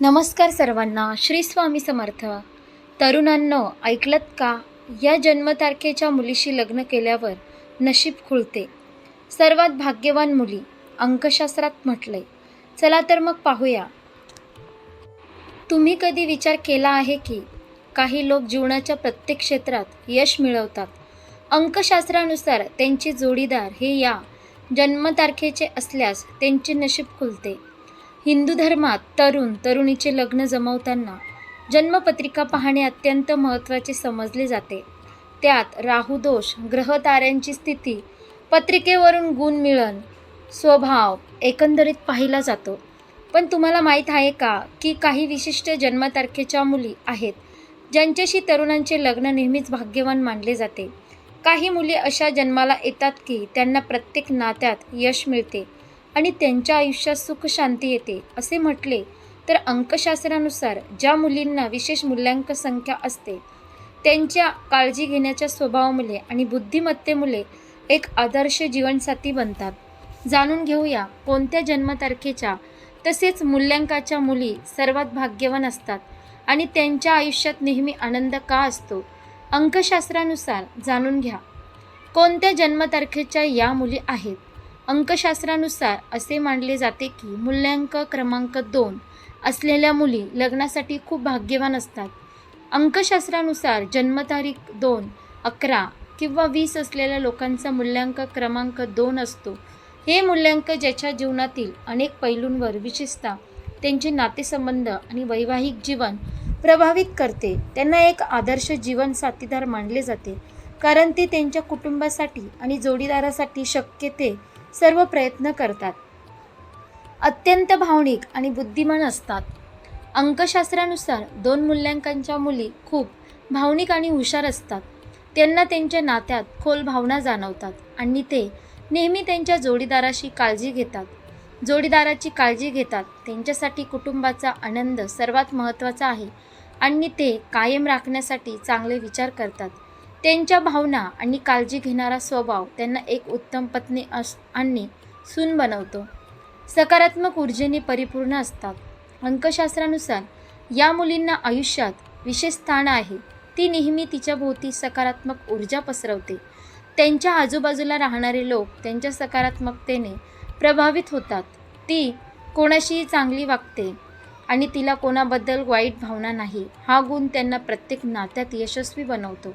नमस्कार सर्वांना श्री स्वामी समर्थ. तरुणांनो ऐकलत का? या जन्मतारखेच्या मुलीशी लग्न केल्यावर नशीब खुलते सर्वात भाग्यवान मुली अंकशास्त्रात म्हटलंय. चला तर मग पाहूया. तुम्ही कधी विचार केला आहे की काही लोक जीवनाच्या प्रत्येक क्षेत्रात यश मिळवतात. अंकशास्त्रानुसार त्यांचे जोडीदार हे या जन्मतारखेचे असल्यास त्यांचे नशीब खुलते. हिंदू धर्मात तरुण तरुणीचे लग्न जमवताना जन्मपत्रिका पाहणे अत्यंत महत्त्वाचे समजले जाते. त्यात राहुदोष ग्रहताऱ्यांची स्थिती पत्रिकेवरून गुण मिळण स्वभाव एकंदरीत पाहिला जातो. पण तुम्हाला माहीत आहे का की काही विशिष्ट जन्मतारखेच्या मुली आहेत ज्यांच्याशी तरुणांचे लग्न नेहमीच भाग्यवान मानले जाते. काही मुली अशा जन्माला येतात की त्यांना प्रत्येक नात्यात यश मिळते. आणि त्यांच्या आयुष्यात सुख शांती येते असे म्हटले तर अंकशास्त्रानुसार ज्या मुलींना विशेष मूल्यांक संख्या असते त्यांच्या काळजी घेण्याच्या स्वभावामुळे आणि बुद्धिमत्तेमुळे एक आदर्श जीवनसाथी बनतात. जाणून घेऊया कोणत्या जन्मतारखेच्या तसेच मूल्यांकाच्या मुली सर्वात भाग्यवान असतात आणि त्यांच्या आयुष्यात नेहमी आनंद का असतो अंकशास्त्रानुसार जाणून घ्या. कोणत्या जन्मतारखेच्या या मुली आहेत? अंकशास्त्रानुसार असे मानले जाते की मूल्यांक क्रमांक दोन असलेल्या मुली लग्नासाठी खूप भाग्यवान असतात. अंकशास्त्रानुसार जन्मतारीख दोन अकरा किंवा वीस असलेल्या लोकांचा मूल्यांक क्रमांक दोन असतो. हे मूल्यांक ज्याच्या जीवनातील अनेक पैलूंवर विशेषतः त्यांचे नातेसंबंध आणि वैवाहिक जीवन प्रभावित करते त्यांना एक आदर्श जीवन साथीदार मानले जाते. कारण ते त्यांच्या कुटुंबासाठी आणि जोडीदारासाठी शक्य ते सर्व प्रयत्न करतात. अत्यंत भावनिक आणि बुद्धिमान असतात. अंकशास्त्रानुसार दोन मूल्यांकांच्या मुली खूप भावनिक आणि हुशार असतात. त्यांना त्यांच्या नात्यात खोल भावना जाणवतात आणि ते नेहमी त्यांच्या जोडीदाराशी काळजी घेतात. जोडीदाराची काळजी घेतात त्यांच्यासाठी कुटुंबाचा आनंद सर्वात महत्त्वाचा आहे आणि ते कायम राखण्यासाठी चांगले विचार करतात. त्यांच्या भावना आणि काळजी घेणारा स्वभाव त्यांना एक उत्तम पत्नी अस आणि सून बनवतो. सकारात्मक ऊर्जेने परिपूर्ण असतात. अंकशास्त्रानुसार या मुलींना आयुष्यात विशेष स्थान आहे. ती नेहमी तिच्याभोवती सकारात्मक ऊर्जा पसरवते. त्यांच्या आजूबाजूला राहणारे लोक त्यांच्या सकारात्मकतेने प्रभावित होतात. ती कोणाशीही चांगली वागते आणि तिला कोणाबद्दल वाईट भावना नाही. हा गुण त्यांना प्रत्येक नात्यात यशस्वी बनवतो.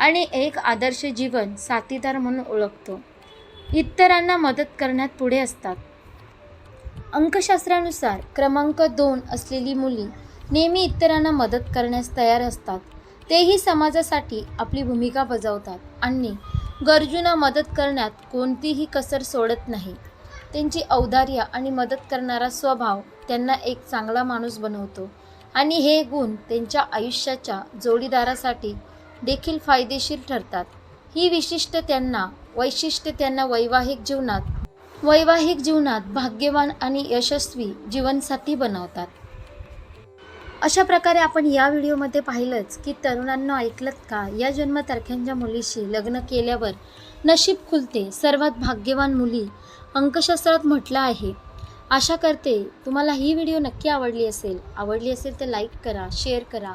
आणि एक आदर्श जीवन साथीदार म्हणून ओळखतो. इतरांना मदत करण्यात पुढे असतात. अंकशास्त्रानुसार क्रमांक दोन असलेली मुली नेहमी इतरांना मदत करण्यास तयार असतात. तेही समाजासाठी आपली भूमिका बजावतात आणि गरजूंना मदत करण्यात कोणतीही कसर सोडत नाही. त्यांची औदार्य आणि मदत करणारा स्वभाव त्यांना एक चांगला माणूस बनवतो आणि हे गुण त्यांच्या आयुष्याच्या जोडीदारासाठी देखील फायदेशीर ठरतात. ही विशिष्ट त्यांना वैशिष्ट्य त्यांना वैवाहिक जीवनात वैवाहिक जीवनात भाग्यवान आणि यशस्वी जीवनसाथी बनवतात. अशा प्रकारे आपण या व्हिडिओमध्ये पाहिलंच की तरुणांना ऐकलत का? या जन्मतारख्यांच्या मुलीशी लग्न केल्यावर नशीब खुलते सर्वात भाग्यवान मुली अंकशास्त्रात म्हटलं आहे. आशा करते तुम्हाला ही व्हिडिओ नक्की आवडली असेल. आवडली असेल तर लाईक करा शेअर करा